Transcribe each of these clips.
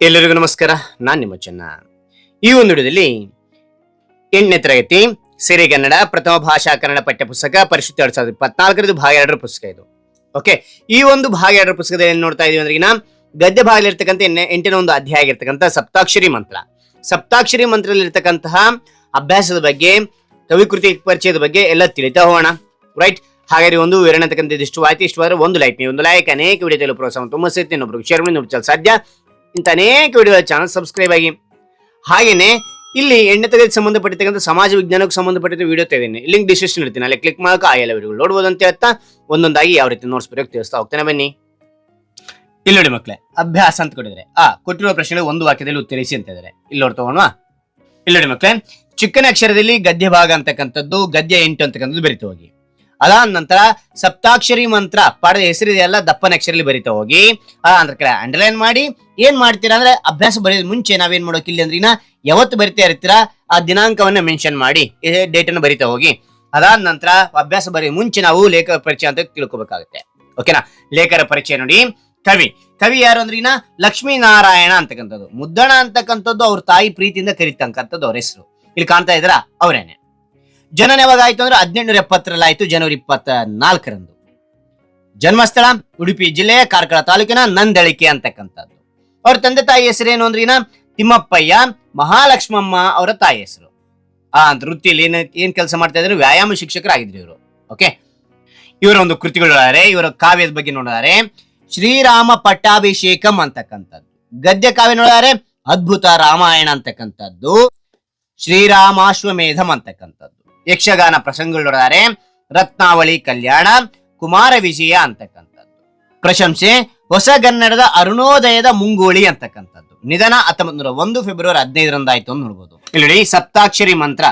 ಎಲ್ಲರಿಗೂ ನಮಸ್ಕಾರ. ನಾನು ನಿಮ್ಮ ಚೆನ್ನ. ಈ ಒಂದು ವಿಡಿಯೋದಲ್ಲಿ ಎಂಟನೇ ತರಗತಿ ಸಿರಿಗನ್ನಡ ಪ್ರಥಮ ಭಾಷಾ ಕನ್ನಡ ಪಠ್ಯ ಪುಸ್ತಕ ಪರಿಶುದ್ಧ ಎರಡ್ ಸಾವಿರದ ಇಪ್ಪತ್ನಾಲ್ಕರದು ಭಾಗ ಎರಡರ ಪುಸ್ತಕ ಇದು. ಓಕೆ ಈ ಒಂದು ಭಾಗ ಎರಡರ ಪುಸ್ತಕದಲ್ಲಿ ಏನು ನೋಡ್ತಾ ಇದೀವಿ ಅಂದ್ರೆ ಗದ್ಯ ಭಾಗದಲ್ಲಿರ್ತಕ್ಕಂಥ ಎಣ್ಣೆ ಎಂಟನೇ ಒಂದು ಅಧ್ಯಾಯ ಆಗಿರ್ತಕ್ಕಂಥ ಸಪ್ತಾಕ್ಷರಿ ಮಂತ್ರ. ಸಪ್ತಾಕ್ಷರಿ ಮಂತ್ರದಲ್ಲಿರ್ತಕ್ಕಂತಹ ಅಭ್ಯಾಸದ ಬಗ್ಗೆ, ಕವಿಕೃತಿ ಪರಿಚಯದ ಬಗ್ಗೆ ಎಲ್ಲ ತಿಳಿತಾ ಹೋಗೋಣ. ರೈಟ್ ಹಾಗಾದ್ರೆ ಒಂದು ವಿವರಣೆ ತಕ್ಕಂಥದ್ದು ಇಷ್ಟವಾಯ್ತು ಇಷ್ಟವಾದ್ರೆ ಒಂದು ಲೈಕ್ ನೀವು ಒಂದು ಲೈಕ್ ಅನೇಕ ವಿಡಿಯೋ ಪ್ರೋತ್ಸಾಹ ತುಂಬ ಸೇರ್ತೀನಿ ಒಬ್ಬರು ಶೇರ್ ಮಾಡಿ ಸಾಧ್ಯ. ಇಂಥ ಅನೇಕ ವಿಡಿಯೋ ಚಾನಲ್ ಸಬ್ಸ್ಕ್ರೈಬ್ ಆಗಿ. ಹಾಗೇನೆ, ಇಲ್ಲಿ ಎಣ್ಣೆ ತೆಗೆದು ಸಂಬಂಧಪಟ್ಟಿರ್ತಕ್ಕಂಥ ಸಮಾಜ ವಿಜ್ಞಾನಕ್ಕೆ ಸಂಬಂಧಪಟ್ಟಿದ್ದ ವಿಡಿಯೋ ತೆಗೆದಿನಿ ಲಿಂಕ್ ಡಿಸ್ಕ್ರಿಪ್ಷನ್ ಇರ್ತೀನಿ ಅಲ್ಲಿ ಕ್ಲಿಕ್ ಮಾಡೋಕೆ ಆ ಎಲ್ಲ ವಿಡಿಯೋಗಳು ನೋಡ್ಬೋದು ಅಂತ ಹೇಳ್ತಾ ಒಂದೊಂದಾಗಿ ಯಾವ ರೀತಿ ನೋಡ್ಸ್ಬೇಕು ತಿಳಿಸ್ತಾ ಹೋಗ್ತೇನೆ. ಬನ್ನಿ. ಇಲ್ಲಿ ನೋಡಿ ಮಕ್ಕಳೇ ಅಭ್ಯಾಸ ಅಂತ ಕೊಟ್ಟಿದ್ದಾರೆ. ಆ, ಕೊಟ್ಟಿರುವ ಪ್ರಶ್ನೆಗೆ ಒಂದು ವಾಕ್ಯದಲ್ಲಿ ಉತ್ತರಿಸಿ ಅಂತ ಇದ್ದಾರೆ. ಇಲ್ಲಿ ನೋಡಿ ಹೋಗೋಣ. ಇಲ್ಲಿ ನೋಡಿ ಮಕ್ಕಳೇ ಚಿಕ್ಕನ ಅಕ್ಷರದಲ್ಲಿ ಗದ್ಯ ಭಾಗ ಅಂತಕ್ಕಂಥದ್ದು, ಗದ್ಯ ಎಂಟು ಅಂತಕ್ಕಂಥದ್ದು ಬರಿತಾ ಹೋಗಿ. ಅದಾದ ನಂತರ ಸಪ್ತಾಕ್ಷರಿ ಮಂತ್ರ ಪಾಡದ ಹೆಸರಿದೆಯಲ್ಲ, ದಪ್ಪನ ಅಕ್ಷರಲ್ಲಿ ಬರಿತಾ ಹೋಗಿ. ಆ ಕಡೆ ಅಂಡರ್ಲೈನ್ ಮಾಡಿ ಏನ್ ಮಾಡ್ತೀರಾ ಅಂದ್ರೆ ಅಭ್ಯಾಸ ಬರೆಯೋದ್ ಮುಂಚೆ ನಾವೇನ್ ಮಾಡೋಕಿಲ್ಲ ಅಂದ್ರೆ ಇನ್ನ ಯಾವತ್ತು ಬರಿತಾ ಇರ್ತೀರಾ, ಆ ದಿನಾಂಕವನ್ನ ಮೆನ್ಷನ್ ಮಾಡಿ ಡೇಟ್ ಅನ್ನು ಬರಿತಾ ಹೋಗಿ. ಅದಾದ ನಂತರ ಅಭ್ಯಾಸ ಬರೆಯ ಮುಂಚೆ ನಾವು ಲೇಖಕ ಪರಿಚಯ ಅಂತ ತಿಳ್ಕೊಬೇಕಾಗುತ್ತೆ. ಓಕೆನಾ ಲೇಖರ ಪರಿಚಯ ನೋಡಿ. ಕವಿ. ಕವಿ ಯಾರು ಅಂದ್ರೆ ಇನ್ನ ಲಕ್ಷ್ಮೀನಾರಾಯಣ ಅಂತಕ್ಕಂಥದ್ದು. ಮುದ್ದಣ ಅಂತಕ್ಕಂಥದ್ದು ಅವ್ರ ತಾಯಿ ಪ್ರೀತಿಯಿಂದ ಕರಿತಕ್ಕಂಥದ್ದು ಅವ್ರ ಹೆಸರು. ಇಲ್ಲಿ ಕಾಣ್ತಾ ಇದ್ರ ಅವರೇನೆ. ಜನನ ಯಾವಾಗ ಆಯ್ತು ಅಂದ್ರೆ ಹದಿನೆಂಟುನೂರ ಎಪ್ಪತ್ತರಲ್ಲಿ ಆಯ್ತು ಜನವರಿ ಇಪ್ಪತ್ತ ನಾಲ್ಕರಂದು ಜನ್ಮಸ್ಥಳ, ಉಡುಪಿ ಜಿಲ್ಲೆಯ ಕಾರ್ಕಳ ತಾಲೂಕಿನ ನಂದಳಿಕೆ ಅಂತಕ್ಕಂಥದ್ದು. ಅವ್ರ ತಂದೆ ತಾಯಿ ಹೆಸರೇನು ಅಂದ್ರೆ ಇನ್ನ ತಿಮ್ಮಪ್ಪಯ್ಯ, ಮಹಾಲಕ್ಷ್ಮಮ್ಮ ಅವರ ತಾಯಿ ಹೆಸರು. ಆ ವೃತ್ತಿಯಲ್ಲಿ ಏನ್ ಏನ್ ಕೆಲಸ ಮಾಡ್ತಾ ಇದ್ರು ವ್ಯಾಯಾಮ ಶಿಕ್ಷಕರಾಗಿದ್ರು ಇವರು. ಓಕೆ ಇವರ ಒಂದು ಕೃತಿಗಳು ಇವರ ಕಾವ್ಯದ ಬಗ್ಗೆ ನೋಡಿದಾರೆ ಶ್ರೀರಾಮ ಪಟ್ಟಾಭಿಷೇಕಂ ಅಂತಕ್ಕಂಥದ್ದು. ಗದ್ಯ ಕಾವ್ಯ ನೋಡಿದಾರೆ ಅದ್ಭುತ ರಾಮಾಯಣ ಅಂತಕ್ಕಂಥದ್ದು. ಶ್ರೀರಾಮಾಶ್ವಮೇಧಂ ಅಂತಕ್ಕಂಥದ್ದು. ಯಕ್ಷಗಾನ ಪ್ರಸಂಗಗಳು ನೋಡಿದಾರೆ ರತ್ನಾವಳಿ ಕಲ್ಯಾಣ, ಕುಮಾರ ವಿಜಯ ಅಂತಕ್ಕಂಥದ್ದು. ಪ್ರಶಂಸೆ ಹೊಸಗನ್ನಡದ ಅರುಣೋದಯದ ಮುಂಗೋಳಿ ಅಂತಕ್ಕಂಥದ್ದು. ನಿಧನ ಹತ್ತೊಂಬತ್ ನೂರ ಒಂದು ಫೆಬ್ರವರಿ ಹದಿನೈದರಂದು ಆಯ್ತು ಅಂತ ನೋಡ್ಬೋದು. ಇಲ್ಲಿ ಸಪ್ತಾಕ್ಷರಿ ಮಂತ್ರ.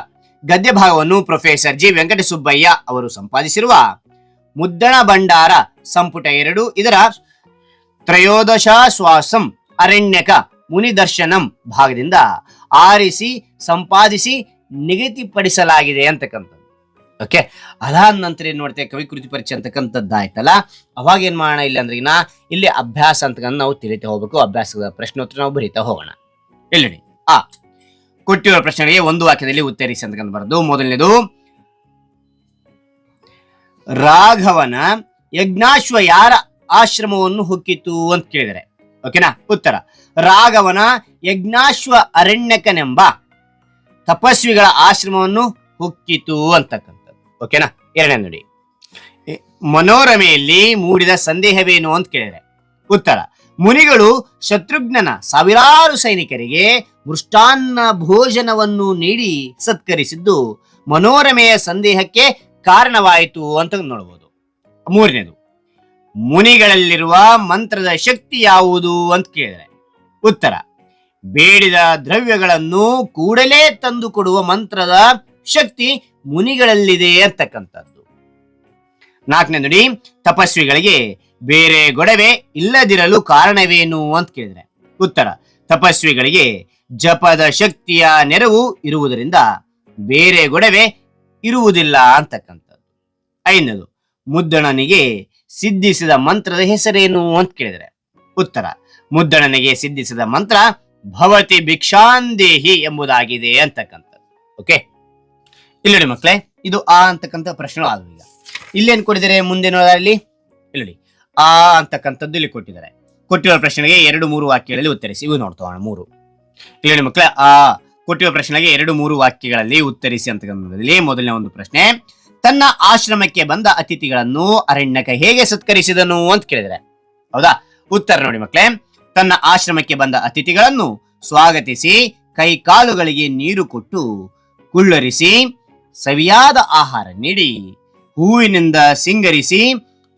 ಗದ್ಯ ಭಾಗವನ್ನು ಪ್ರೊಫೆಸರ್ ಜಿ. ವೆಂಕಟಸುಬ್ಬಯ್ಯ ಅವರು ಸಂಪಾದಿಸಿರುವ ಮುದ್ದಣ ಭಂಡಾರ ಸಂಪುಟ ಎರಡು, ಇದರ ತ್ರಯೋದಶಾಶ್ವಾಸಂ, ಅರಣ್ಯಕ ಮುನಿದರ್ಶನಂ ಭಾಗದಿಂದ ಆರಿಸಿ, ಸಂಪಾದಿಸಿ, ನಿಗದಿಪಡಿಸಲಾಗಿದೆ ಅಂತಕ್ಕಂಥದ್ದು. ಓಕೆ ಅದಾದ ನಂತರ ಏನ್ ಮಾಡ್ತೇವೆ? ಕವಿ ಕೃತಿ ಪರಿಚಯ ಅಂತಕ್ಕಂಥದ್ದು ಆಯ್ತಲ್ಲ? ಅವಾಗ ಏನ್ ಮಾಡೋಣ ಇಲ್ಲ ಅಂದ್ರೆ ಇನ್ನ ಇಲ್ಲಿ ಅಭ್ಯಾಸ ಅಂತಕ್ಕಂಥ ನಾವು ತಿಳಿತಾ ಹೋಗ್ಬೇಕು. ಅಭ್ಯಾಸದ ಪ್ರಶ್ನೋತ್ತರ ನಾವು ಬರೀತಾ ಹೋಗೋಣ. ಇಲ್ಲಿ. ಆ, ಕೊಟ್ಟಿರುವ ಪ್ರಶ್ನೆಗಳಿಗೆ ಒಂದು ವಾಕ್ಯದಲ್ಲಿ ಉತ್ತರಿಸಿ ಅಂತಕ್ಕಂಥ ಬರೋದು. ಮೊದಲನೇದು, ರಾಘವನ ಯಜ್ಞಾಶ್ವ ಯಾರ ಆಶ್ರಮವನ್ನು ಹುಕ್ಕಿತು ಅಂತ ಕೇಳಿದರೆ. ಓಕೆನಾ ಉತ್ತರ, ರಾಘವನ ಯಜ್ಞಾಶ್ವ ಅರಣ್ಯಕನೆಂಬ ತಪಸ್ವಿಗಳ ಆಶ್ರಮವನ್ನು ಹುಕ್ಕಿತು ಅಂತಕ್ಕಂಥದ್ದು. ಓಕೆನಾ? ಎರಡನೇ ನೋಡಿ. ಮನೋರಮೆಯಲ್ಲಿ ಮೂಡಿದ ಸಂದೇಹವೇನು ಅಂತ ಕೇಳಿದರೆ, ಉತ್ತರ. ಮುನಿಗಳು ಶತ್ರುಘ್ನನ ಸಾವಿರಾರು ಸೈನಿಕರಿಗೆ ಮೃಷ್ಟಾನ್ನ ಭೋಜನವನ್ನು ನೀಡಿ ಸತ್ಕರಿಸಿದ್ದು ಮನೋರಮೆಯ ಸಂದೇಹಕ್ಕೆ ಕಾರಣವಾಯಿತು ಅಂತ ನೋಡಬಹುದು ಮೂರನೇದು, ಮುನಿಗಳಲ್ಲಿರುವ ಮಂತ್ರದ ಶಕ್ತಿ ಯಾವುದು ಅಂತ ಕೇಳಿದರೆ, ಉತ್ತರ. ಬೇಡಿದ ದ್ರವ್ಯಗಳನ್ನು ಕೂಡಲೇ ತಂದು ಕೊಡುವ ಮಂತ್ರದ ಶಕ್ತಿ ಮುನಿಗಳಲ್ಲಿದೆ ಅಂತಕ್ಕಂಥದ್ದು. ನಾಲ್ಕನೇ ನುಡಿ, ತಪಸ್ವಿಗಳಿಗೆ ಬೇರೆ ಗೊಡವೆ ಇಲ್ಲದಿರಲು ಕಾರಣವೇನು ಅಂತ ಕೇಳಿದ್ರೆ, ಉತ್ತರ, ತಪಸ್ವಿಗಳಿಗೆ ಜಪದ ಶಕ್ತಿಯ ನೆರವು ಇರುವುದರಿಂದ ಬೇರೆ ಗೊಡವೆ ಇರುವುದಿಲ್ಲ ಅಂತಕ್ಕಂಥದ್ದು. ಐನದು ಮುದ್ದಣನಿಗೆ ಸಿದ್ಧಿಸಿದ ಮಂತ್ರದ ಹೆಸರೇನು ಅಂತ ಕೇಳಿದ್ರೆ, ಉತ್ತರ, ಮುದ್ದಣನಿಗೆ ಸಿದ್ಧಿಸಿದ ಮಂತ್ರ ಭವತಿ ಭಿಕ್ಷಾಂದೇಹಿ ಎಂಬುದಾಗಿದೆ ಅಂತಕ್ಕಂಥದ್ದು. ಓಕೆ ಇಲ್ಲಿ ನೋಡಿ ಮಕ್ಕಳೇ, ಇದು ಆ ಅಂತಕ್ಕಂಥ ಪ್ರಶ್ನೆ ಆದವು ಈಗ. ಏನ್ ಕೊಟ್ಟಿದ್ದಾರೆ? ಮುಂದೆ ನೋಡಿ ಇಲ್ಲಿ? ಆ ಅಂತಕ್ಕಂಥದ್ದು ಇಲ್ಲಿ ಕೊಟ್ಟಿದ್ದಾರೆ. ಕೊಟ್ಟಿರುವ ಪ್ರಶ್ನೆಗೆ ಎರಡು ಮೂರು ವಾಕ್ಯಗಳಲ್ಲಿ ಉತ್ತರಿಸಿ. ಇವು ನೋಡ್ತಾವಣ ಮೂರು. ಇಲ್ಲಿ ನೋಡಿ ಮಕ್ಕಳೇ, ಆ ಕೊಟ್ಟಿರುವ ಪ್ರಶ್ನೆಗೆ ಎರಡು ಮೂರು ವಾಕ್ಯಗಳಲ್ಲಿ ಉತ್ತರಿಸಿ ಅಂತಕ್ಕಂಥದ್ದಲ್ಲಿ ಮೊದಲನೇ ಒಂದು ಪ್ರಶ್ನೆ, ತನ್ನ ಆಶ್ರಮಕ್ಕೆ ಬಂದ ಅತಿಥಿಗಳನ್ನು ಅರಣ್ಯಕ ಹೇಗೆ ಸತ್ಕರಿಸಿದನು ಅಂತ ಕೇಳಿದರೆ ಹೌದಾ? ಉತ್ತರ ನೋಡಿ ಮಕ್ಕಳೇ, ತನ್ನ ಆಶ್ರಮಕ್ಕೆ ಬಂದ ಅತಿಥಿಗಳನ್ನು ಸ್ವಾಗತಿಸಿ, ಕೈ ಕಾಲುಗಳಿಗೆ ನೀರು ಕೊಟ್ಟು ಕುಳ್ಳರಿಸಿ ಸವಿಯಾದ ಆಹಾರ ನೀಡಿ ಹೂವಿನಿಂದ ಸಿಂಗರಿಸಿ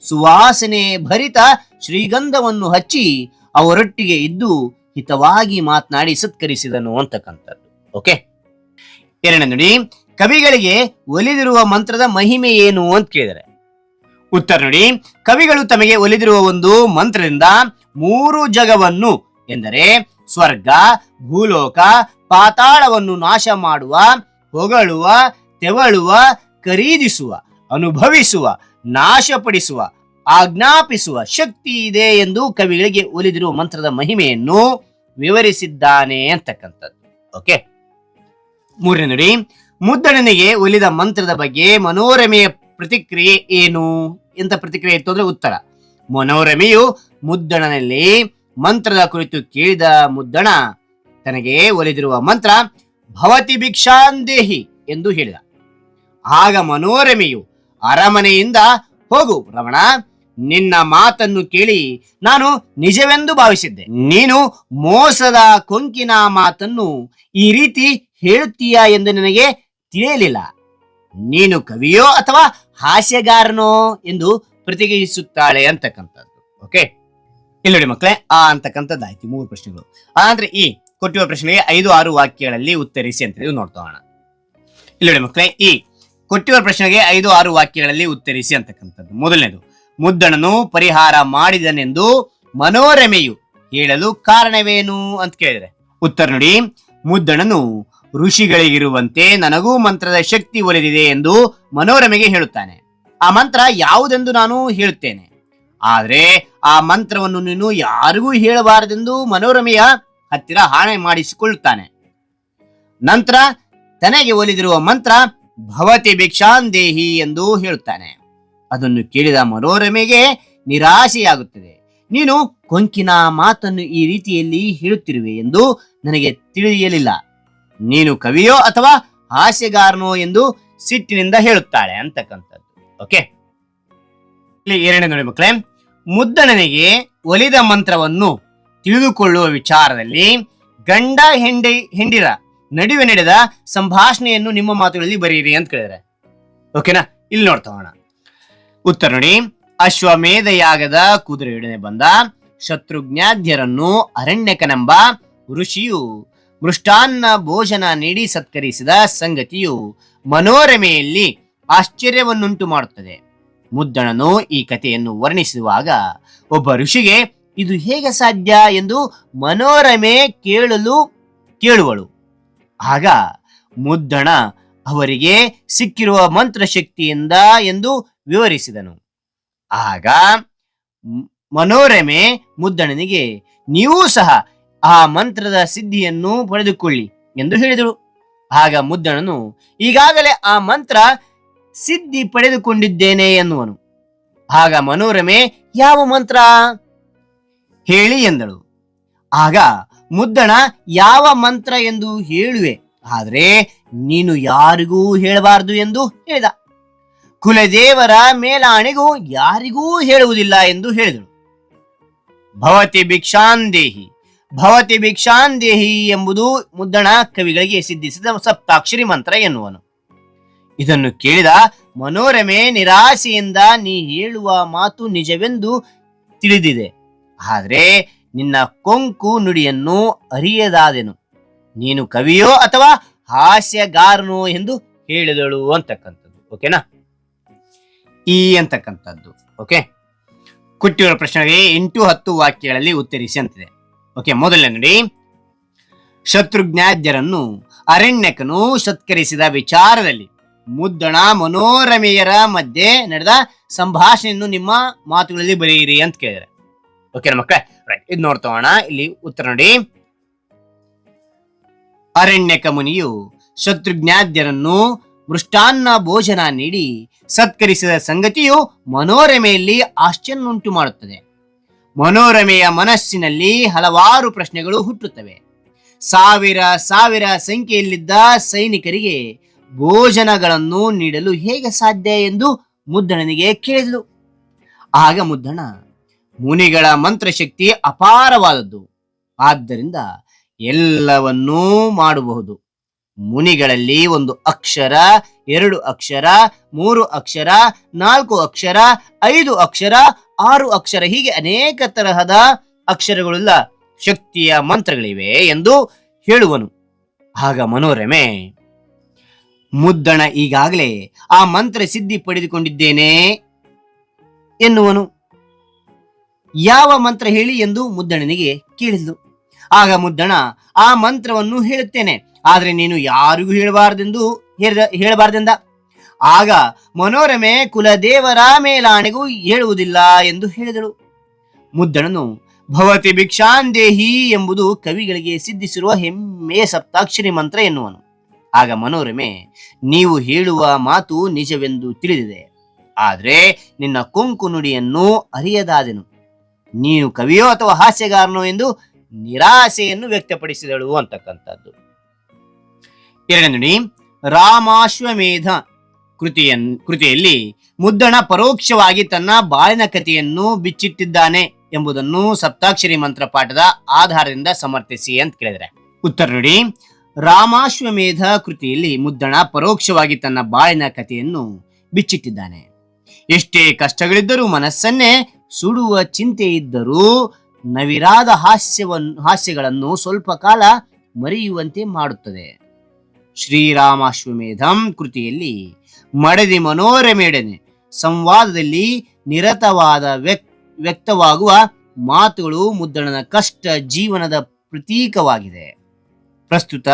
ಸುವಾಸನೆ ಭರಿತ ಶ್ರೀಗಂಧವನ್ನು ಹಚ್ಚಿ ಅವರೊಟ್ಟಿಗೆ ಇದ್ದು ಹಿತವಾಗಿ ಮಾತನಾಡಿ ಸತ್ಕರಿಸಿದನು ಅಂತಕ್ಕಂಥದ್ದು. ಓಕೆ ಎರಡನೇ ನುಡಿ, ಕವಿಗಳಿಗೆ ಒಲಿದಿರುವ ಮಂತ್ರದ ಮಹಿಮೆ ಏನು ಅಂತ ಕೇಳಿದರೆ. ಉತ್ತರ ನೋಡಿ, ಕವಿಗಳು ತಮಗೆ ಒಲಿದಿರುವ ಒಂದು ಮಂತ್ರದಿಂದ ಮೂರು ಜಗವನ್ನು ಎಂದರೆ ಸ್ವರ್ಗ, ಭೂಲೋಕ, ಪಾತಾಳವನ್ನು ನಾಶ ಮಾಡುವ, ಹೊಗಳುವ ತೆವಳುವ, ಖರೀದಿಸುವ, ಅನುಭವಿಸುವ, ನಾಶಪಡಿಸುವ, ಆಜ್ಞಾಪಿಸುವ ಶಕ್ತಿ ಇದೆ ಎಂದು ಕವಿಗಳಿಗೆ ಒಲಿದಿರುವ ಮಂತ್ರದ ಮಹಿಮೆಯನ್ನು ವಿವರಿಸಿದ್ದಾನೆ ಅಂತಕ್ಕಂಥದ್ದು. ಓಕೆ ಮೂರನೇ ನುಡಿ. ಮುದ್ದಣನಿಗೆ ಒಲಿದ ಮಂತ್ರದ ಬಗ್ಗೆ ಮನೋರಮೆಯ ಪ್ರತಿಕ್ರಿಯೆ ಏನು ಎಂತ ಪ್ರತಿಕ್ರಿಯೆ ಇತ್ತು ಅಂದ್ರೆ ಉತ್ತರ. ಮನೋರಮೆಯು ಮುದ್ದಣನಲ್ಲಿ ಮಂತ್ರದ ಕುರಿತು ಕೇಳಿದ ಮುದ್ದಣ ತನಗೆ ಒಲಿದಿರುವ ಮಂತ್ರ, ಭವತಿ ಭಿಕ್ಷಾಂದೇಹಿ ಎಂದು ಹೇಳಿದ. ಆಗ ಮನೋರಮೆಯು ಅರಮನೆಯಿಂದ ಹೋಗು ರಮಣ, ನಿನ್ನ ಮಾತನ್ನು ಕೇಳಿ ನಾನು ನಿಜವೆಂದು ಭಾವಿಸಿದ್ದೆ. ನೀನು ಮೋಸದ ಕೊಂಕಿನ ಮಾತನ್ನು ಈ ರೀತಿ ಹೇಳುತ್ತೀಯ ಎಂದು ನನಗೆ ತಿಳಿಯಲಿಲ್ಲ. ನೀನು ಕವಿಯೋ ಅಥವಾ ಹಾಸ್ಯಗಾರನೋ ಎಂದು ಪ್ರತಿಕ್ರಿಯಿಸುತ್ತಾಳೆ ಅಂತಕ್ಕಂಥದ್ದು. ಓಕೆ ಇಲ್ಲಿ ನೋಡಿ ಮಕ್ಕಳೇ, ಆ ಅಂತಕ್ಕಂಥದ್ದಾಯ್ತು ಮೂರು ಪ್ರಶ್ನೆಗಳು. ಆದ್ರೆ ಈ ಕೊಟ್ಟಿರುವ ಪ್ರಶ್ನೆಗೆ ಐದು ಆರು ವಾಕ್ಯಗಳಲ್ಲಿ ಉತ್ತರಿಸಿ ಅಂತ ನೋಡ್ತಾ ಇಲ್ಲಿ ನೋಡಿ ಮಕ್ಕಳೇ, ಈ ಕೊಟ್ಟಿರುವ ಪ್ರಶ್ನೆಗೆ ಐದು ಆರು ವಾಕ್ಯಗಳಲ್ಲಿ ಉತ್ತರಿಸಿ ಅಂತಕ್ಕಂಥದ್ದು. ಮೊದಲನೇದು, ಮುದ್ದಣನು ಪರಿಹಾರ ಮಾಡಿದನೆಂದು ಮನೋರಮೆಯು ಹೇಳಲು ಕಾರಣವೇನು ಅಂತ ಕೇಳಿದರೆ, ಉತ್ತರ ನೋಡಿ, ಮುದ್ದಣನು ಋಷಿಗಳಿಗಿರುವಂತೆ ನನಗೂ ಮಂತ್ರದ ಶಕ್ತಿ ಒಲಿದಿದೆ ಎಂದು ಮನೋರಮೆಗೆ ಹೇಳುತ್ತಾನೆ. ಆ ಮಂತ್ರ ಯಾವುದೆಂದು ನಾನು ಹೇಳುತ್ತೇನೆ. ಆದರೆ ಆ ಮಂತ್ರವನ್ನು ನೀನು ಯಾರಿಗೂ ಹೇಳಬಾರದೆಂದು ಮನೋರಮೆಯ ಹತ್ತಿರ ಹಾಣೆ ಮಾಡಿಸಿಕೊಳ್ಳುತ್ತಾನೆ. ನಂತರ ತನಗೆ ಒಲಿದಿರುವ ಮಂತ್ರ ಭವತಿ ಭಿಕ್ಷಾಂದೇಹಿ ಎಂದು ಹೇಳುತ್ತಾನೆ. ಅದನ್ನು ಕೇಳಿದ ಮನೋರಮೆಗೆ ನಿರಾಶೆಯಾಗುತ್ತದೆ. ನೀನು ಕೊಂಕಿನ ಮಾತನ್ನು ಈ ರೀತಿಯಲ್ಲಿ ಹೇಳುತ್ತಿರುವೆ ಎಂದು ನನಗೆ ತಿಳಿಯಲಿಲ್ಲ. ನೀನು ಕವಿಯೋ ಅಥವಾ ಹಾಸ್ಯಗಾರನೋ ಎಂದು ಸಿಟ್ಟಿನಿಂದ ಹೇಳುತ್ತಾಳೆ ಅಂತಕ್ಕಂಥದ್ದು. ಓಕೆ? ಇಲ್ಲಿ ಎರಡನೇ ನೋಡಿ ಮಕ್ಕಳೇ, ಮುದ್ದಣನಿಗೆ ಒಲಿದ ಮಂತ್ರವನ್ನು ತಿಳಿದುಕೊಳ್ಳುವ ವಿಚಾರದಲ್ಲಿ ಗಂಡ ಹೆಂಡಿ, ಹೆಂಡಿರ ನಡುವೆ ನಡೆದ ಸಂಭಾಷಣೆಯನ್ನು ನಿಮ್ಮ ಮಾತುಗಳಲ್ಲಿ ಬರೆಯಿರಿ ಅಂತ ಕೇಳಿದ್ರೆ. ಓಕೆನಾ ಇಲ್ಲಿ ನೋಡ್ತಾ ಹೋಗೋಣ ಉತ್ತರ ನೋಡಿ. ಅಶ್ವಮೇಧಯಾಗದ ಕುದುರೆಯೊಡನೆ ಬಂದ ಶತ್ರುಘ್ನಾಧ್ಯರನ್ನು ಅರಣ್ಯಕನೆಂಬ ಋಷಿಯು ಮೃಷ್ಟಾನ್ನ ಭೋಜನ ನೀಡಿ ಸತ್ಕರಿಸಿದ ಸಂಗತಿಯು ಮನೋರಮೆಯಲ್ಲಿ ಆಶ್ಚರ್ಯವನ್ನುಂಟು ಮಾಡುತ್ತದೆ. ಮುದ್ದಣನು ಈ ಕಥೆಯನ್ನು ವರ್ಣಿಸುವಾಗ ಒಬ್ಬ ಋಷಿಗೆ, ಇದು ಹೇಗೆ ಸಾಧ್ಯ? ಎಂದು ಮನೋರಮೆ ಕೇಳಲು ಕೇಳುವಳು. ಆಗ ಮುದ್ದಣ ಅವರಿಗೆ ಸಿಕ್ಕಿರುವ ಮಂತ್ರಶಕ್ತಿಯಿಂದ ಎಂದು ವಿವರಿಸಿದನು. ಆಗ ಮನೋರಮೆ ಮುದ್ದಣನಿಗೆ, ನೀವು ಸಹ ಆ ಮಂತ್ರದ ಸಿದ್ಧಿಯನ್ನು ಪಡೆದುಕೊಳ್ಳಿ ಎಂದು ಹೇಳಿದಳು ಆಗ ಮುದ್ದಣನು, ಈಗಾಗಲೇ ಆ ಮಂತ್ರ ಸಿದ್ಧಿ ಪಡೆದುಕೊಂಡಿದ್ದೇನೆ ಎನ್ನುವನು. ಆಗ ಮನೋರಮೆ, ಯಾವ ಮಂತ್ರ? ಹೇಳಿ ಎಂದಳು. ಆಗ ಮುದ್ದಣ ಯಾವ ಮಂತ್ರ ಎಂದು ಹೇಳುವೆ? ಆದರೆ ನೀನು ಯಾರಿಗೂ ಹೇಳಬಾರದು ಎಂದು ಹೇಳಿದ. ಕುಲದೇವರ ಮೇಲಾಣೆಗೂ ಯಾರಿಗೂ ಹೇಳುವುದಿಲ್ಲ ಎಂದು ಹೇಳಿದಳು. ಭವತಿ ಭಿಕ್ಷಾಂದೇಹಿ ಭವತಿ ಭಿಕ್ಷಾಂದೇಹಿ ಎಂಬುದು ಮುದ್ದಣ ಕವಿಗಳಿಗೆ ಸಿದ್ಧಿಸಿದ ಸಪ್ತಾಕ್ಷರಿ ಮಂತ್ರ ಎನ್ನುವನು. ಇದನ್ನು ಕೇಳಿದ ಮನೋರಮೆ ನಿರಾಸೆಯಿಂದ ನೀ ಹೇಳುವ ಮಾತು ನಿಜವೆಂದು ತಿಳಿದಿದೆ. ಆದರೆ ನಿನ್ನ ಕೊಂಕು ನುಡಿಯನ್ನು ಅರಿಯದಾದೆನು. ನೀನು ಕವಿಯೋ ಅಥವಾ ಹಾಸ್ಯಗಾರನೋ ಎಂದು ಹೇಳಿದಳು ಅಂತಕ್ಕಂಥದ್ದು, ಓಕೆನಾ? ಈ ಅಂತಕ್ಕಂಥದ್ದು, ಓಕೆ? ಕೊಟ್ಟಿರುವ ಪ್ರಶ್ನೆಗೆ ಎಂಟು ಹತ್ತು ವಾಕ್ಯಗಳಲ್ಲಿ ಉತ್ತರಿಸಿ ಅಂತಿದೆ. ಓಕೆ, ಮೊದಲನೇ ನೋಡಿ. ಶತ್ರುಘ್ನಾದ್ಯರನ್ನು ಅರಣ್ಯಕನು ಸತ್ಕರಿಸಿದ ವಿಚಾರದಲ್ಲಿ ಮುದ್ದಣ ಮನೋರಮೆಯರ ಮಧ್ಯೆ ನಡೆದ ಸಂಭಾಷಣೆಯನ್ನು ನಿಮ್ಮ ಮಾತುಗಳಲ್ಲಿ ಬರೆಯಿರಿ ಅಂತ ಕೇಳಿದ್ರೆ ಓಕೆ ಮಕ್ಕಳೇ? ರೈಟ್ ಇದು ನೋಡ್ತೋಣ ಇಲ್ಲಿ ಉತ್ತರ ನೋಡಿ. ಅರಣ್ಯಕ ಮುನಿಯು ಶತ್ರುಘ್ನಾದ್ಯರನ್ನು ಮೃಷ್ಟಾನ್ನ ಭೋಜನ ನೀಡಿ ಸತ್ಕರಿಸಿದ ಸಂಗತಿಯು ಮನೋರಮೆಯಲ್ಲಿ ಆಶ್ಚರ್ಯನ್ನುಂಟು ಮಾಡುತ್ತದೆ. ಮನೋರಮೆಯ ಮನಸ್ಸಿನಲ್ಲಿ ಹಲವಾರು ಪ್ರಶ್ನೆಗಳು ಹುಟ್ಟುತ್ತವೆ. ಸಾವಿರ ಸಾವಿರ ಸಂಖ್ಯೆಯಲ್ಲಿದ್ದ ಸೈನಿಕರಿಗೆ ಭೋಜನಗಳನ್ನು ನೀಡಲು ಹೇಗೆ ಸಾಧ್ಯ ಎಂದು ಮುದ್ದಣನಿಗೆ ಕೇಳಿದಳು. ಆಗ ಮುದ್ದಣ ಮುನಿಗಳ ಮಂತ್ರಶಕ್ತಿ ಅಪಾರವಾದದ್ದು. ಆದ್ದರಿಂದ ಎಲ್ಲವನ್ನೂ ಮಾಡಬಹುದು. ಮುನಿಗಳಲ್ಲಿ ಒಂದು ಅಕ್ಷರ, ಎರಡು ಅಕ್ಷರ, ಮೂರು ಅಕ್ಷರ, ನಾಲ್ಕು ಅಕ್ಷರ, ಐದು ಅಕ್ಷರ, ಆರು ಅಕ್ಷರ ಹೀಗೆ ಅನೇಕ ತರಹದ ಅಕ್ಷರಗಳುಳ್ಳ ಶಕ್ತಿಯ ಮಂತ್ರಗಳಿವೆ ಎಂದು ಹೇಳುವನು. ಆಗ ಮನೋರಮೆ, ಮುದ್ದಣ ಈಗಾಗಲೇ ಆ ಮಂತ್ರ ಸಿದ್ಧಿ ಪಡೆದುಕೊಂಡಿದ್ದೇನೆ ಎನ್ನುವನು. ಯಾವ ಮಂತ್ರ ಹೇಳಿ ಎಂದು ಮುದ್ದಣನಿಗೆ ಕೇಳಿದ್ಲು. ಆಗ ಮುದ್ದಣ, ಆ ಮಂತ್ರವನ್ನು ಹೇಳುತ್ತೇನೆ, ಆದ್ರೆ ನೀನು ಯಾರಿಗೂ ಹೇಳಬಾರ್ದೆಂದು ಹೇಳಬಾರದೆಂದ? ಆಗ ಮನೋರಮೆ ಕುಲದೇವರ ಮೇಲಾಣೆಗೂ ಹೇಳುವುದಿಲ್ಲ ಎಂದು ಹೇಳಿದಳು. ಮುದ್ದಣನು, ಭವತಿ ಭಿಕ್ಷಾಂದೇಹಿ ಎಂಬುದು ಕವಿಗಳಿಗೆ ಸಿದ್ಧಿಸಿರುವ ಹೆಮ್ಮೆಯ ಸಪ್ತಾಕ್ಷರಿ ಮಂತ್ರ ಎನ್ನುವನು. ಆಗ ಮನೋರಮೆ, ನೀವು ಹೇಳುವ ಮಾತು ನಿಜವೆಂದು ತಿಳಿದಿದೆ, ಆದರೆ ನಿನ್ನ ಕೊಂಕು ನುಡಿಯನ್ನು ಅರಿಯದಾದೆನು. ನೀನು ಕವಿಯೋ ಅಥವಾ ಹಾಸ್ಯಗಾರನೋ ಎಂದು ನಿರಾಸೆಯನ್ನು ವ್ಯಕ್ತಪಡಿಸಿದಳು ಅಂತಕ್ಕಂಥದ್ದು. ಎರಡನೇ ರಾಮಾಶ್ವಮೇಧ ಕೃತಿಯ ಕೃತಿಯಲ್ಲಿ ಮುದ್ದಣ ಪರೋಕ್ಷವಾಗಿ ತನ್ನ ಬಾಳಿನ ಕಥೆಯನ್ನು ಬಿಚ್ಚಿಟ್ಟಿದ್ದಾನೆ ಎಂಬುದನ್ನು ಸಪ್ತಾಕ್ಷರಿ ಮಂತ್ರ ಪಾಠದ ಆಧಾರದಿಂದ ಸಮರ್ಥಿಸಿ ಅಂತ ಕೇಳಿದರೆ. ಉತ್ತರ ನೋಡಿ, ರಾಮಾಶ್ವಮೇಧ ಕೃತಿಯಲ್ಲಿ ಮುದ್ದಣ ಪರೋಕ್ಷವಾಗಿ ತನ್ನ ಬಾಳಿನ ಕಥೆಯನ್ನು ಬಿಚ್ಚಿಟ್ಟಿದ್ದಾನೆ. ಎಷ್ಟೇ ಕಷ್ಟಗಳಿದ್ದರೂ ಮನಸ್ಸನ್ನೇ ಸುಡುವ ಚಿಂತೆ ಇದ್ದರೂ ನವಿರಾದ ಹಾಸ್ಯವನ್ನು ಹಾಸ್ಯಗಳನ್ನು ಸ್ವಲ್ಪ ಕಾಲ ಮರೆಯುವಂತೆ ಮಾಡುತ್ತದೆ. ಶ್ರೀರಾಮಾಶ್ವಮೇಧಂ ಕೃತಿಯಲ್ಲಿ ಮಡದಿ ಮನೋರಮೇಡನೆ ಸಂವಾದದಲ್ಲಿ ನಿರತವಾದ ವ್ಯಕ್ ವ್ಯಕ್ತವಾಗುವ ಮಾತುಗಳು ಮುದ್ದಣನ ಕಷ್ಟ ಜೀವನದ ಪ್ರತೀಕವಾಗಿದೆ. ಪ್ರಸ್ತುತ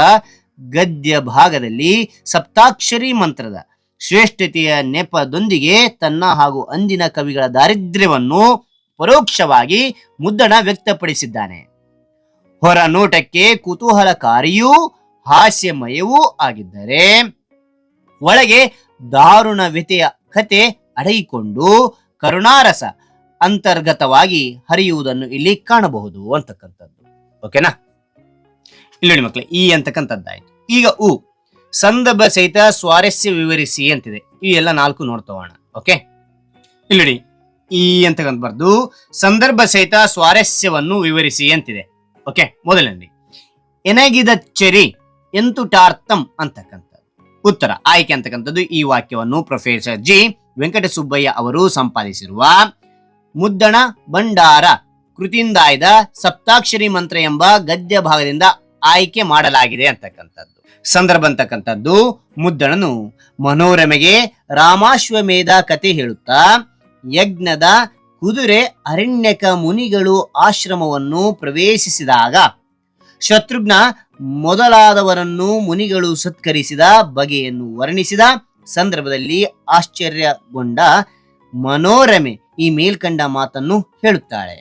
ಗದ್ಯ ಭಾಗದಲ್ಲಿ ಸಪ್ತಾಕ್ಷರಿ ಮಂತ್ರದ ಶ್ರೇಷ್ಠತೆಯ ನೆಪದೊಂದಿಗೆ ತನ್ನ ಹಾಗೂ ಅಂದಿನ ಕವಿಗಳ ದಾರಿದ್ರ್ಯವನ್ನು ಪರೋಕ್ಷವಾಗಿ ಮುದ್ದಣ ವ್ಯಕ್ತಪಡಿಸಿದ್ದಾನೆ. ಹೊರ ನೋಟಕ್ಕೆ ಕುತೂಹಲಕಾರಿಯೂ ಹಾಸ್ಯಮಯವೂ ಆಗಿದ್ದರೆ ಒಳಗೆ ದಾರುಣ ವ್ಯತೆಯ ಕತೆ ಅಡಗಿಕೊಂಡು ಕರುಣಾರಸ ಅಂತರ್ಗತವಾಗಿ ಹರಿಯುವುದನ್ನು ಇಲ್ಲಿ ಕಾಣಬಹುದು ಅಂತಕ್ಕಂಥದ್ದು. ಓಕೆನಾ ಇಲ್ಲಿ ಮಕ್ಕಳೇ, ಈ ಅಂತಕ್ಕಂಥದ್ದಾಯ್ತು. ಈಗ ಉ. ಸಂದರ್ಭ ಸಹಿತ ಸ್ವಾರಸ್ಯ ವಿವರಿಸಿ ಅಂತಿದೆ. ಈ ಎಲ್ಲ ನಾಲ್ಕು ನೋಡ್ತೋಣ ಓಕೆ ಇಲ್ಲಿ ಈ ಅಂತಕ್ಕಂಥ ಬರ್ದು ಸಂದರ್ಭ ಸಹಿತ ಸ್ವಾರಸ್ಯವನ್ನು ವಿವರಿಸಿ ಅಂತಿದೆ. ಓಕೆ ಮೊದಲನೇ ಎನಗಿದ ಚೆರಿ ಎಂತುಟಾರ್ಥಂ ಅಂತಕ್ಕಂಥದ್ದು. ಉತ್ತರ, ಆಯ್ಕೆ ಅಂತಕ್ಕಂಥದ್ದು ಈ ವಾಕ್ಯವನ್ನು ಪ್ರೊಫೆಸರ್ ಜಿ. ವೆಂಕಟಸುಬ್ಬಯ್ಯ ಅವರು ಸಂಪಾದಿಸಿರುವ ಮುದ್ದಣ ಭಂಡಾರ ಕೃತಿಯಿಂದಾಯ್ದ ಸಪ್ತಾಕ್ಷರಿ ಮಂತ್ರ ಎಂಬ ಗದ್ಯ ಭಾಗದಿಂದ ಆಯ್ಕೆ ಮಾಡಲಾಗಿದೆ ಅಂತಕ್ಕಂಥದ್ದು. ಸಂದರ್ಭ ಅಂತಕ್ಕಂಥದ್ದು ಮುದ್ದಣನು ಮನೋರಮೆಗೆ ರಾಮಾಶ್ವಮೇಧ ಕತೆ ಹೇಳುತ್ತಾ, ಯಜ್ಞದ ಕುದುರೆ ಅರಣ್ಯಕ ಮುನಿಗಳು ಆಶ್ರಮವನ್ನು ಪ್ರವೇಶಿಸಿದಾಗ, ಶತ್ರುಘ್ನ ಮೊದಲಾದವರನ್ನು ಮುನಿಗಳು ಸತ್ಕರಿಸಿದ ಬಗೆಯನ್ನು ವರ್ಣಿಸಿದ ಸಂದರ್ಭದಲ್ಲಿ ಆಶ್ಚರ್ಯಗೊಂಡ ಮನೋರಮೆ ಈ ಮೇಲ್ಕಂಡ ಮಾತನ್ನು ಹೇಳುತ್ತಾಳೆ.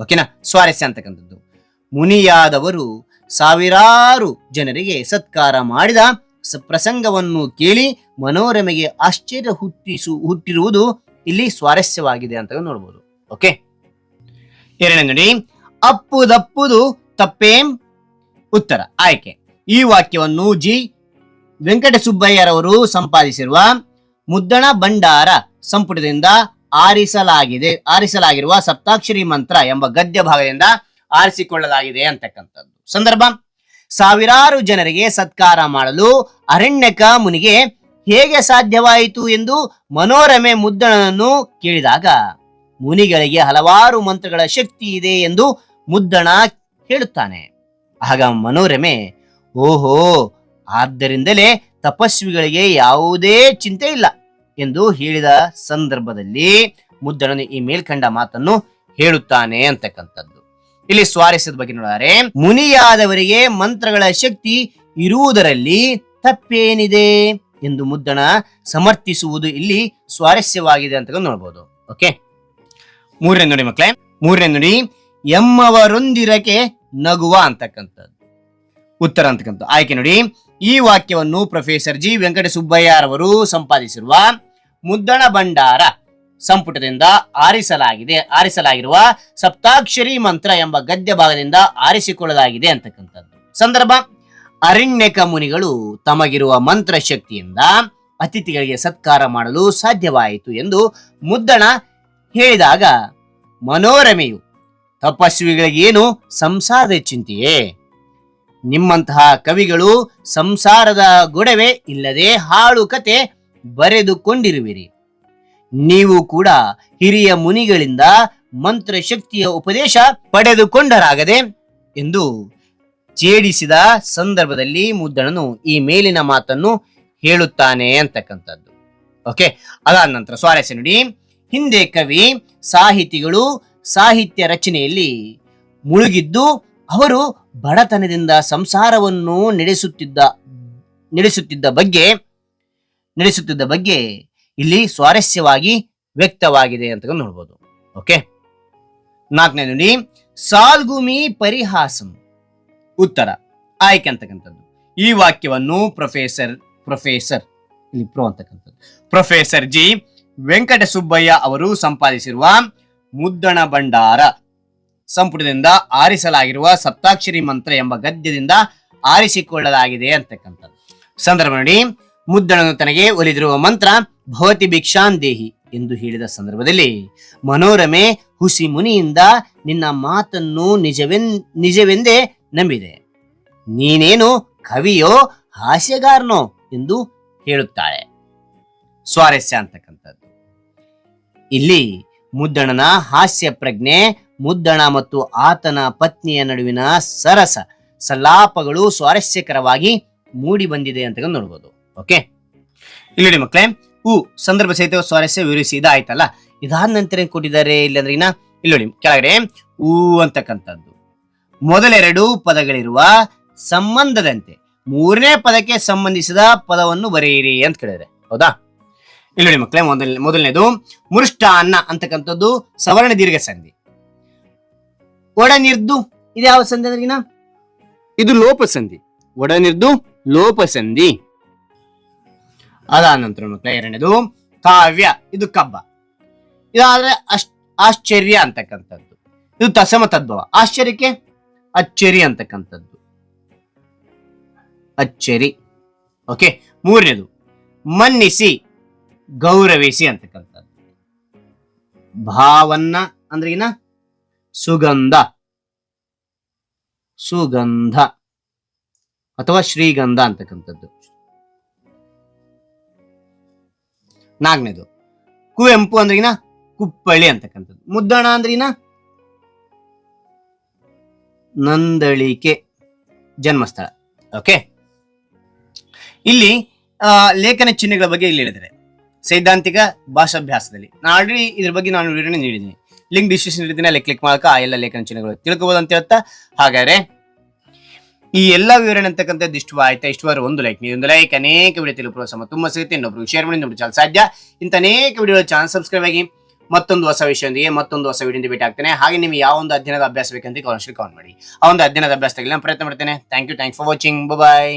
ಓಕೆನಾ? ಸ್ವಾರಸ್ಯ ಅಂತಕ್ಕಂಥದ್ದು. ಮುನಿಯಾದವರು ಸಾವಿರಾರು ಜನರಿಗೆ ಸತ್ಕಾರ ಮಾಡಿದ ಪ್ರಸಂಗವನ್ನು ಕೇಳಿ ಮನೋರಮೆಗೆ ಆಶ್ಚರ್ಯ ಹುಟ್ಟಿಸು ಹುಟ್ಟಿರುವುದು ಇಲ್ಲಿ ಸ್ವಾರಸ್ಯವಾಗಿದೆ ಅಂತ ನೋಡ್ಬೋದು. ಓಕೆ ಎರಡನೇ ನೋಡಿ ಅಪ್ಪುದಪ್ಪುದು ತಪ್ಪೇಂ ಉತ್ತರ. ಆಯ್ಕೆ. ಈ ವಾಕ್ಯವನ್ನು ಜಿ. ವೆಂಕಟಸುಬ್ಬಯ್ಯರವರು ಸಂಪಾದಿಸಿರುವ ಮುದ್ದಣ ಭಂಡಾರ ಸಂಪುಟದಿಂದ ಆರಿಸಲಾಗಿದೆ, ಆರಿಸಲಾಗಿರುವ ಸಪ್ತಾಕ್ಷರಿ ಮಂತ್ರ ಎಂಬ ಗದ್ಯ ಭಾಗದಿಂದ ಆರಿಸಿಕೊಳ್ಳಲಾಗಿದೆ ಅಂತಕ್ಕಂಥದ್ದು. ಸಂದರ್ಭ. ಸಾವಿರಾರು ಜನರಿಗೆ ಸತ್ಕಾರ ಮಾಡಲು ಅರಣ್ಯಕ ಮುನಿಗೆ ಹೇಗೆ ಸಾಧ್ಯವಾಯಿತು ಎಂದು ಮನೋರಮೆ ಮುದ್ದಣನನ್ನು ಕೇಳಿದಾಗ, ಮುನಿಗಳಿಗೆ ಹಲವಾರು ಮಂತ್ರಗಳ ಶಕ್ತಿ ಇದೆ ಎಂದು ಮುದ್ದಣ ಹೇಳುತ್ತಾನೆ. ಆಗ ಮನೋರಮೆ, ಓಹೋ, ಆದ್ದರಿಂದಲೇ ತಪಸ್ವಿಗಳಿಗೆ ಯಾವುದೇ ಚಿಂತೆ ಇಲ್ಲ ಎಂದು ಹೇಳಿದ ಸಂದರ್ಭದಲ್ಲಿ ಮುದ್ದಣನು ಈ ಮೇಲ್ಕಂಡ ಮಾತನ್ನು ಹೇಳುತ್ತಾನೆ ಅಂತಕ್ಕಂಥದ್ದು. ಇಲ್ಲಿ ಸ್ವಾರಸ್ಯದ ಬಗ್ಗೆ ನೋಡಿದರೆ, ಮುನಿಯಾದವರಿಗೆ ಮಂತ್ರಗಳ ಶಕ್ತಿ ಇರುವುದರಲ್ಲಿ ತಪ್ಪೇನಿದೆ ಎಂದು ಮುದ್ದಣ ಸಮರ್ಥಿಸುವುದು ಇಲ್ಲಿ ಸ್ವಾರಸ್ಯವಾಗಿದೆ ಅಂತ ನೋಡಬಹುದು ಓಕೆ ಮೂರನೇ ನುಡಿ ಮಕ್ಕಳೇ, ಮೂರನೇ ನುಡಿ, ಎಮ್ಮವರೊಂದಿರಕ್ಕೆ ನಗುವ ಅಂತಕ್ಕಂಥದ್ದು. ಉತ್ತರ ಅಂತಕ್ಕಂಥ ಆಯ್ಕೆ ನೋಡಿ, ಈ ವಾಕ್ಯವನ್ನು ಪ್ರೊಫೆಸರ್ ಜಿ. ವೆಂಕಟಸುಬ್ಬಯ್ಯರವರು ಸಂಪಾದಿಸಿರುವ ಮುದ್ದಣ ಭಂಡಾರ. ಸಂಪುಟದಿಂದ ಆರಿಸಲಾಗಿದೆ, ಆರಿಸಲಾಗಿರುವ ಸಪ್ತಾಕ್ಷರಿ ಮಂತ್ರ ಎಂಬ ಗದ್ಯ ಭಾಗದಿಂದ ಆರಿಸಿಕೊಳ್ಳಲಾಗಿದೆ ಅಂತಕ್ಕಂಥದ್ದು. ಸಂದರ್ಭ, ಅರಣ್ಯಕ ಮುನಿಗಳು ತಮಗಿರುವ ಮಂತ್ರ ಶಕ್ತಿಯಿಂದ ಅತಿಥಿಗಳಿಗೆ ಸತ್ಕಾರ ಮಾಡಲು ಸಾಧ್ಯವಾಯಿತು ಎಂದು ಮುದ್ದಣ ಹೇಳಿದಾಗ, ಮನೋರಮೆಯು, ತಪಸ್ವಿಗಳಿಗೇನು ಸಂಸಾರದ ಚಿಂತೆಯೇ? ನಿಮ್ಮಂತಹ ಕವಿಗಳು ಸಂಸಾರದ ಗೊಡವೆ ಇಲ್ಲದೆ ಹಾಳು ಕತೆ ಬರೆದುಕೊಂಡಿರುವಿರಿ. ನೀವು ಕೂಡ ಹಿರಿಯ ಮುನಿಗಳಿಂದ ಮಂತ್ರ ಶಕ್ತಿಯ ಉಪದೇಶ ಪಡೆದುಕೊಂಡರಾಗದೆ ಎಂದು ಛೇಡಿಸಿದ ಸಂದರ್ಭದಲ್ಲಿ ಮುದ್ದಣನು ಈ ಮೇಲಿನ ಮಾತನ್ನು ಹೇಳುತ್ತಾನೆ ಅಂತಕ್ಕಂಥದ್ದು. ಓಕೆ ಅದಾದ ನಂತರ ಸ್ವಾರಸ್ಯ ನೋಡಿ. ಹಿಂದೆ ಕವಿ, ಸಾಹಿತಿಗಳು ಸಾಹಿತ್ಯ ರಚನೆಯಲ್ಲಿ ಮುಳುಗಿದ್ದು ಅವರು ಬಡತನದಿಂದ ಸಂಸಾರವನ್ನು ನಡೆಸುತ್ತಿದ್ದ ನಡೆಸುತ್ತಿದ್ದ ಬಗ್ಗೆ ನಡೆಸುತ್ತಿದ್ದ ಬಗ್ಗೆ ಇಲ್ಲಿ ಸ್ವಾರಸ್ಯವಾಗಿ ವ್ಯಕ್ತವಾಗಿದೆ ಅಂತ ನೋಡ್ಬೋದು. ಓಕೆ ನಾಲ್ಕನೇ ನೋಡಿ, ಸಾಲ್ಗುಮಿ ಪರಿಹಾಸಂ. ಉತ್ತರ. ಆಯ್ಕೆ ಅಂತಕ್ಕಂಥದ್ದು. ಈ ವಾಕ್ಯವನ್ನು ಪ್ರೊಫೆಸರ್ ಪ್ರೊಫೆಸರ್, ಇಲ್ಲಿ ಪ್ರೋ ಅಂತಕ್ಕಂಥದ್ದು. ಪ್ರೊಫೆಸರ್ ಜಿ ವೆಂಕಟ ಸುಬ್ಬಯ್ಯ ಅವರು ಸಂಪಾದಿಸಿರುವ ಮುದ್ದಣ ಭಂಡಾರ. ಸಂಪುಟದಿಂದ ಆರಿಸಲಾಗಿರುವ ಸಪ್ತಾಕ್ಷರಿ ಮಂತ್ರ ಎಂಬ ಗದ್ಯದಿಂದ ಆರಿಸಿಕೊಳ್ಳಲಾಗಿದೆ ಅಂತಕ್ಕಂಥದ್ದು. ಸಂದರ್ಭ ನೋಡಿ. ಮುದ್ದಣನು ತನಗೆ ಒಲಿದಿರುವ ಮಂತ್ರ, ಭವತಿ ಭಿಕ್ಷಾನ್ ದೇಹಿ ಎಂದು ಹೇಳಿದ ಸಂದರ್ಭದಲ್ಲಿ, ಮನೋರಮೆ ಹುಸಿ ಮುನಿಯಿಂದ ನಿನ್ನ ಮಾತನ್ನು ನಿಜವೆನ್, ನಿಜವೆಂದೇ ನಂಬಿದೆ. ನೀನೇನು ಕವಿಯೋ, ಹಾಸ್ಯಗಾರನೋ ಎಂದು ಹೇಳುತ್ತಾಳೆ. ಸ್ವಾರಸ್ಯ ಅಂತಕ್ಕಂಥದ್ದು ಇಲ್ಲಿ ಮುದ್ದಣನ ಹಾಸ್ಯ ಪ್ರಜ್ಞೆ, ಮುದ್ದಣ ಮತ್ತು ಆತನ ಪತ್ನಿಯ ನಡುವಿನ ಸರಸ ಸಲಾಪಗಳು ಸ್ವಾರಸ್ಯಕರವಾಗಿ ಮೂಡಿ ಬಂದಿದೆ ಅಂತ ನೋಡ್ಬೋದು. ಓಕೆ ಇಲ್ಲಿ ನೋಡಿ ಮಕ್ಕಳೇ ಹೂ ಸಂದರ್ಭ ಸಹಿತ ಸ್ವಾರಸ್ಯ ವಿವರಿಸಿ ಇದಾಯ್ತಲ್ಲ? ಇದಾದ ನಂತರ ಏನ್ ಕೊಟ್ಟಿದ್ದಾರೆ? ಇಲ್ಲಿ ಅಂದ್ರೆ ಇನ್ನ, ಇಲ್ಲಿ ನೋಡಿ, ಕೆಳಗಡೆ ಹೂ ಅಂತಕ್ಕಂಥದ್ದು. ಮೊದಲೆರಡು ಪದಗಳಿರುವ ಸಂಬಂಧದಂತೆ, ಮೂರನೇ ಪದಕ್ಕೆ ಸಂಬಂಧಿಸಿದ ಪದವನ್ನು ಬರೆಯಿರಿ ಅಂತ ಕೇಳಿದ್ರೆ ಹೌದಾ? ಇಲ್ಲಿ ನೋಡಿ ಮಕ್ಕಳೇ ಮೊದಲ, ಮೊದಲನೇದು ಮುರುಷ್ಟಾನ್ನ ಅಂತಕ್ಕಂಥದ್ದು ಸವರ್ಣ ದೀರ್ಘ ಸಂಧಿ ಒಡನಿರ್ದು ಇದು ಯಾವ ಸಂಧಿ ಅಂದ್ರೆ ಇದು ಲೋಪ ಸಂಧಿ ಒಡನಿರ್ದು ಲೋಪ ಸಂಧಿ ಅದಾದ ನಂತರ ಎರಡನೇದು ಕಾವ್ಯ, ಇದು ಕಬ್ಬ. ಇದಾದ್ರೆ ಅಶ್, ಆಶ್ಚರ್ಯ ಅಂತಕ್ಕಂಥದ್ದು. ಇದು ತಸಮ ತದ್ಭವ. ಆಶ್ಚರ್ಯಕ್ಕೆ ಅಚ್ಚರಿ ಅಂತಕ್ಕಂಥದ್ದು. ಅಚ್ಚರಿ. ಓಕೆ, ಮೂರನೇದು ಮನ್ನಿಸಿ, ಗೌರವಿಸಿ ಅಂತಕ್ಕಂಥದ್ದು. ಭಾವನ್ನ ಅಂದ್ರೆ ಏನ? ಸುಗಂಧ. ಸುಗಂಧ. ಅಥವಾ ಶ್ರೀಗಂಧ ಅಂತಕ್ಕಂಥದ್ದು. ನಾಲ್ಕನೇದು. ಕುವೆಂಪು ಅಂದ್ರಿನ ಕುಪ್ಪಳಿ ಅಂತಕ್ಕಂಥದ್ದು. ಮುದ್ದಣ ಅಂದ್ರಿನ ನಂದಳಿಕೆ ಜನ್ಮಸ್ಥಳ. ಓಕೆ ಇಲ್ಲಿ ಲೇಖನ ಚಿಹ್ನೆಗಳ ಬಗ್ಗೆ ಇಲ್ಲಿ ಹೇಳಿದರೆ ಸೈದ್ಧಾಂತಿಕ ಭಾಷಾಭ್ಯಾಸದಲ್ಲಿ. ನಾನು ಆಲ್ರೆಡಿ ಇದ್ರ ಬಗ್ಗೆ ನಾನು ವಿವರಣೆ ನೀಡಿದ್ದೀನಿ. ಲಿಂಕ್ ಡಿಸ್ಕ್ರಿಪ್ಷನ್ ಇರ್ತೀನಿ, ಅಲ್ಲಿ ಕ್ಲಿಕ್ ಮಾಡಕ, ಆ ಎಲ್ಲ ಲೇಖನ ಚಿಹ್ನೆಗಳು ತಿಳ್ಕೊಬೋದು ಅಂತ ಹೇಳ್ತಾ, ಹಾಗಾದ್ರೆ ಈ ಎಲ್ಲ ವಿವರಣೆ ಅಂತಕ್ಕಂಥದ್ದು ಇಷ್ಟು ಆಯ್ತಾ? ಇಷ್ಟವಾದ್ರೆ ಒಂದು ಲೈಕ್ ನೀವು ಒಂದು ಲೈಕ್ ಅನೇಕ ವಿಡಿಯೋ ತಿಳಿಯುವ ಪ್ರೋತ್ಸಾಹ ತುಂಬ ಸಿಗುತ್ತೆ. ಇನ್ನೊಬ್ರು ಶೇರ್ ಮಾಡಿ ನೋಡಿ ಚಾಲ್ ಸಾಧ್ಯ. ಇಂಥ ಅನೇಕ ವಿಡಿಯೋ ಚಾನಲ್ ಸಬ್ಸ್ಕ್ರೈಬ್ ಆಗಿ ಮತ್ತೊಂದು ಹೊಸ ವಿಷಯದೊಂದಿಗೆ, ಮತ್ತೊಂದು ಹೊಸ ವಿಡಿಯೋ ಭೇಟಿ ಆಗ್ತೇನೆ. ಹಾಗೆ ನಿಮಗೆ ಯಾವ ಒಂದು ಅಧ್ಯಯನದ ಅಭ್ಯಾಸ ಬೇಕಂತ ಕಾಲ್ ಮಾಡಿ. ಆ ಒಂದು ಅಧ್ಯಯನದ ಅಭ್ಯಾಸದಲ್ಲಿ ನಾನು ಪ್ರಯತ್ನ ಮಾಡ್ತೇನೆ. Thank you thank for watching bye